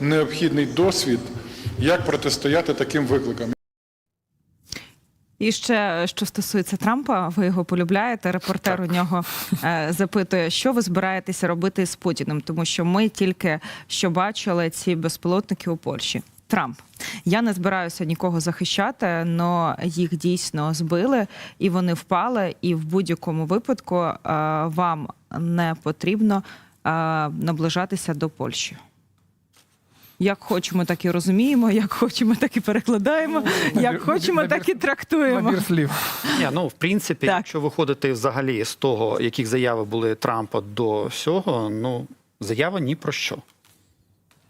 необхідний досвід, як протистояти таким викликам. І ще що стосується Трампа, ви його полюбляєте. Репортер у нього е, запитує, що ви збираєтеся робити з Путіним, тому що ми тільки що бачили ці безпілотники у Польщі. Трамп, я не збираюся нікого захищати, але їх дійсно збили і вони впали. І в будь-якому випадку е, вам не потрібно е, наближатися до Польщі. Як хочемо, так і розуміємо, як хочемо, так і перекладаємо, як набір- хочемо, набір- так і трактуємо. Набір слів. Ні, ну в принципі, Так. якщо виходити взагалі з того, яких заяви були Трампа до всього, ну заява ні про що.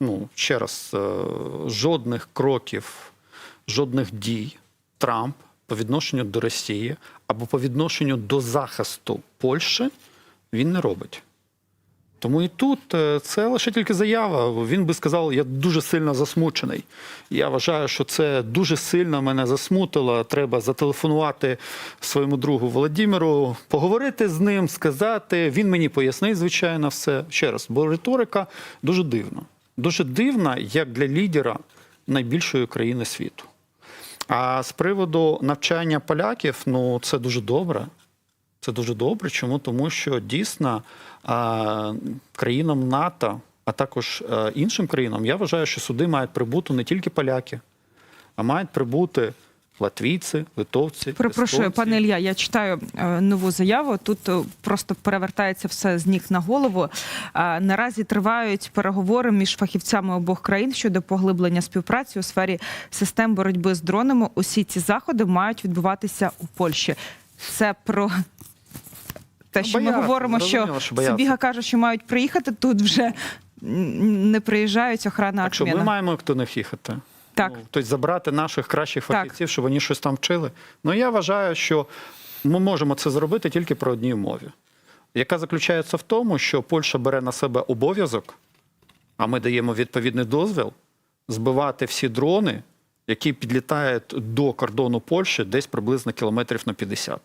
Ну, ще раз, е, жодних кроків, жодних дій Трамп по відношенню до Росії або по відношенню до захисту Польщі він не робить. Тому і тут е, це лише тільки заява. Він би сказав, я дуже сильно засмучений. Я вважаю, що це дуже сильно мене засмутило. Треба зателефонувати своєму другу Володимиру, поговорити з ним, сказати. Він мені пояснив, звичайно, все. Ще раз, бо риторика дуже дивна. Дуже дивна, як для лідера найбільшої країни світу. А з приводу навчання поляків, ну це дуже добре. Це дуже добре. Чому? Тому що дійсно країнам НАТО, а також е, іншим країнам, я вважаю, що сюди мають прибути не тільки поляки, а мають прибути латвійці, литовці. Перепрошую, естонці. пане Ілля, я читаю е, нову заяву. Тут е, просто перевертається все з ніг на голову. Наразі тривають переговори між фахівцями обох країн щодо поглиблення співпраці у сфері систем боротьби з дронами. Усі ці заходи мають відбуватися у Польщі. Це про те, що ми говоримо, що. Собіга каже, що мають приїхати. Тут вже не приїжджають охрана Так що ми маємо до них їхати. Так. Ну, тобто забрати наших кращих Так. фахівців, щоб вони щось там вчили. Ну я вважаю, що ми можемо це зробити тільки про одній умові, яка заключається в тому, що Польща бере на себе обов'язок, а ми даємо відповідний дозвіл збивати всі дрони, які підлітають до кордону Польщі десь приблизно кілометрів на 50.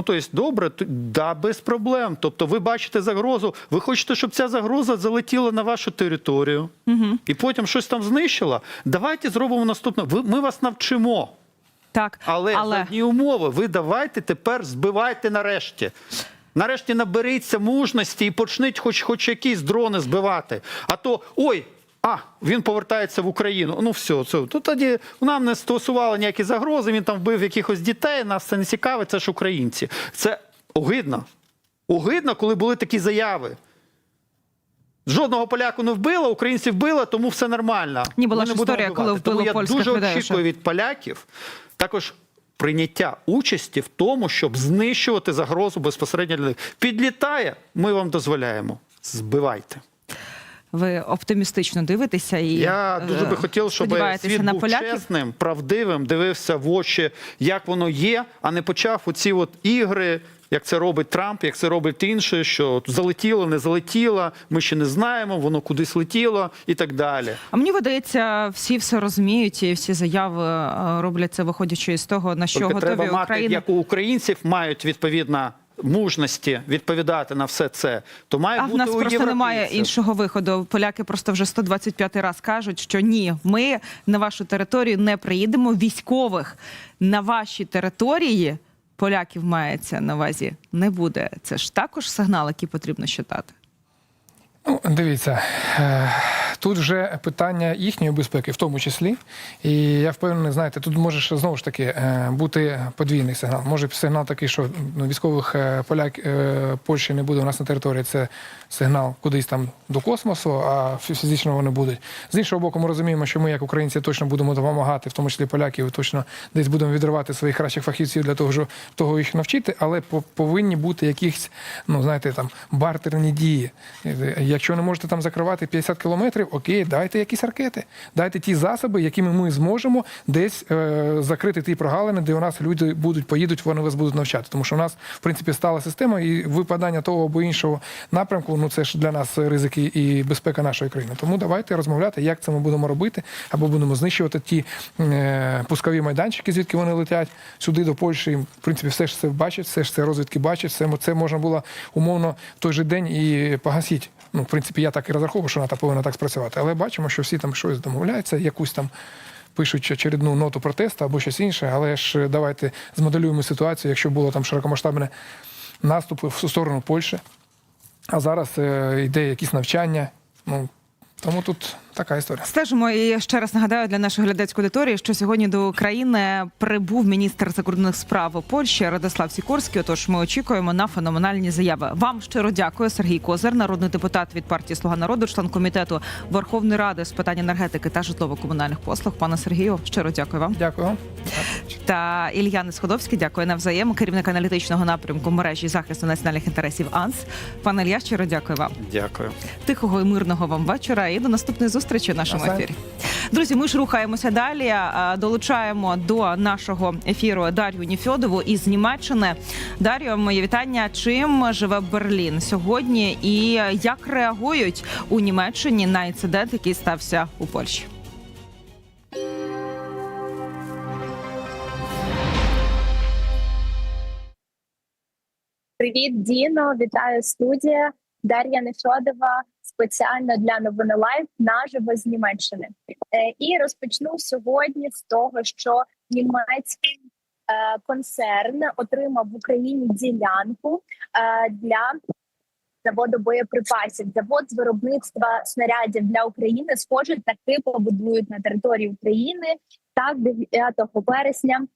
Ну, тобто, добре, да, без проблем. Тобто, ви бачите загрозу, ви хочете, щоб ця загроза залетіла на вашу територію і потім щось там знищила. Давайте зробимо наступне. Ви, ми вас навчимо. Так, Але, але... за одні умови, ви давайте тепер збивайте нарешті. Нарешті наберіться мужності і почніть хоч, хоч якісь дрони збивати. А то ой. А, він повертається в Україну. Ну все, це то тоді нам не стосувало ніякі загрози. Він там вбив якихось дітей. Нас це не цікавить. Це ж українці. Це огидно. Огидно, коли були такі заяви. Жодного поляку не вбило, українців вбило, тому все нормально. Ні, була ж історія, коли вбивати. Тому я дуже людей, очікую від поляків також прийняття участі в тому, щоб знищувати загрозу безпосередньо для них. Підлітає, ми вам дозволяємо. Збивайте. Ви оптимістично дивитеся і Я дуже би е, хотів, щоб світ був поляків. чесним, правдивим, дивився в очі, як воно є, а не почав оці от ігри. Як це робить Трамп, як це робить інші, що залетіло, не залетіло, ми ще не знаємо, воно кудись летіло і так далі. А мені видається, всі все розуміють, і всі заяви е, робляться, виходячи із того, на що Тільки готові треба мати, Україна. як у українців мають відповідна мужності відповідати на все це, то має А в бути нас у просто немає іншого виходу. Поляки просто вже 125 раз кажуть, що ні, ми на вашу територію не приїдемо. Військових на вашій території поляків мається на увазі не буде. Це ж також сигнал, який потрібно читати. Ну, дивіться, е, тут вже питання їхньої безпеки, в тому числі. І я впевнений, знаєте, тут може знову ж таки е, бути подвійний сигнал. Може сигнал такий, що ну, військових е, поляк е, Польщі не буде у нас на території. Це сигнал кудись там до космосу, а фізично вони будуть. З іншого боку, ми розуміємо, що ми, як українці, точно будемо допомагати, в тому числі поляків, точно десь будемо відривати своїх кращих фахівців для того, щоб того їх навчити, але по- повинні бути якісь, ну знаєте, там бартерні дії. Якщо не можете там закривати 50 кілометрів, окей, дайте якісь ракети, дайте ті засоби, якими ми зможемо десь е, закрити ті прогалини, де у нас люди будуть поїдуть, вони вас будуть навчати. Тому що у нас, в принципі, стала система, і випадання того або іншого напрямку, ну це ж для нас ризики і безпека нашої країни. Тому давайте розмовляти, як це ми будемо робити, або будемо знищувати ті е, пускові майданчики, звідки вони летять сюди до Польщі. В принципі, все ж це бачать, все ж це розвідки бачать. Все це можна було умовно в той же день і погасити Ну, в принципі, я так і розраховував, що так повинна так спрацювати. Але бачимо, що всі там щось домовляються, якусь там пишуть очередну ноту протесту або щось інше. Але ж давайте змоделюємо ситуацію, якщо було там широкомасштабне наступ в сторону Польщі, а зараз е, йде якісь навчання. Ну тому тут така історія. Стежимо і ще раз нагадаю для нашої глядацької аудиторії, що сьогодні до України прибув міністр закордонних справ Польщі Радослав Сікорський. Отож, ми очікуємо на феноменальні заяви. Вам щиро дякую, Сергій Козир, народний депутат від партії Слуга народу, член комітету Верховної Ради з питань енергетики та житлово-комунальних послуг. Пане Сергію, щиро дякую вам. Дякую. Та Ілья Несходовський, дякую навзаєм, керівник аналітичного напрямку мережі захисту національних інтересів АНС. Пане Ілья, щиро дякую вам. Дякую. Тихого і мирного вам вечора і до наступної зустрічі в нашому Навзаєм. ефірі. Друзі, ми ж рухаємося далі. Долучаємо до нашого ефіру Дар'ю Ніфьодову із Німеччини. Дар'ю, моє вітання. Чим живе Берлін сьогодні, і як реагують у Німеччині на інцидент, який стався у Польщі? Привіт, Діно! Вітаю студія Дар'я Нефьодова спеціально для новини Лайв наживо з Німеччини. Е, і розпочну сьогодні з того, що німецький е, концерн отримав в Україні ділянку е, для заводу боєприпасів. Завод з виробництва снарядів для України схоже таки побудують на території України. Так, 9 вересня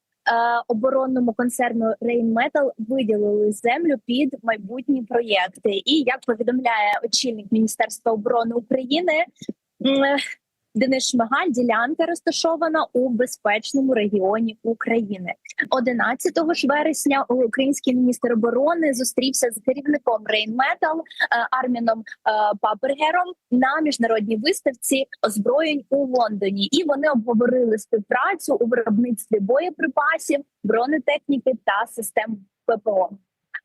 оборонному концерну Rheinmetall виділили землю під майбутні проєкти. І як повідомляє очільник Міністерства оборони України. Денис Шмигаль, ділянка розташована у безпечному регіоні України. 11 ж вересня український міністр оборони зустрівся з керівником Rheinmetall е, Арміном е, Папергером на міжнародній виставці озброєнь у Лондоні, і вони обговорили співпрацю у виробництві боєприпасів, бронетехніки та систем ППО.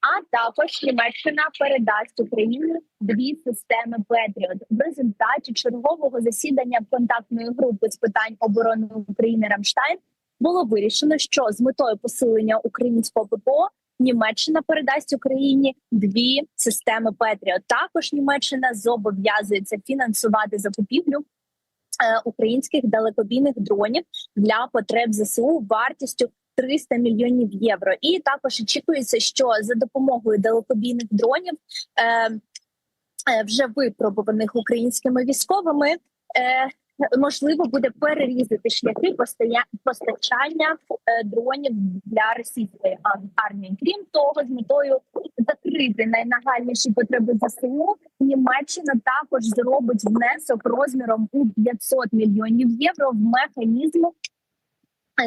А також Німеччина передасть Україні дві системи Петріот в результаті чергового засідання контактної групи з питань оборони України Рамштайн було вирішено, що з метою посилення українського ППО Німеччина передасть Україні дві системи Петріот. Також Німеччина зобов'язується фінансувати закупівлю. е, Українських далекобійних дронів для потреб ЗСУ вартістю 300 мільйонів євро. І також очікується, що за допомогою далекобійних дронів, е, е, вже випробуваних українськими військовими, е, можливо буде перерізати шляхи постачання е, дронів для російської армії. Крім того, з метою закрити найнагальніші потреби ЗСУ, Німеччина також зробить внесок розміром у 500 мільйонів євро в механізм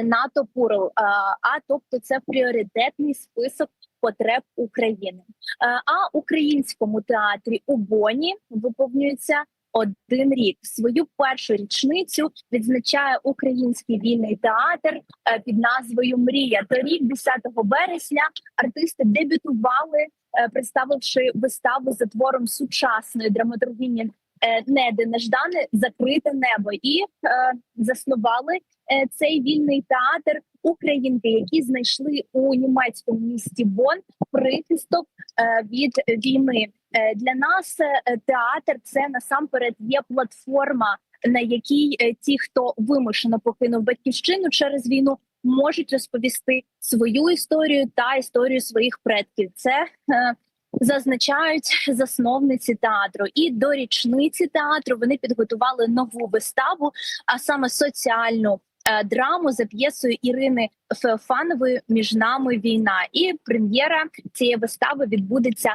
НАТО Пурл. А тобто, це пріоритетний список потреб України. Е, А українському театрі у Боні виповнюється один рік. Свою першу річницю відзначає український вільний театр е, під назвою Мрія. Торік, 10 вересня, артисти дебютували, е, представивши виставу за твором сучасної драматургіні е, Неди Неждани Закрите небо і е, заснували е, цей вільний театр українки, які знайшли у німецькому місті Бон прихисток е, від війни. Е, Для нас е, театр це насамперед є платформа, на якій е, ті, хто вимушено покинув батьківщину через війну, можуть розповісти свою історію та історію своїх предків. Це е, Зазначають засновниці театру, і до річниці театру вони підготували нову виставу, а саме соціальну е, драму за п'єсою Ірини Феофанової Між нами війна. І прем'єра цієї вистави відбудеться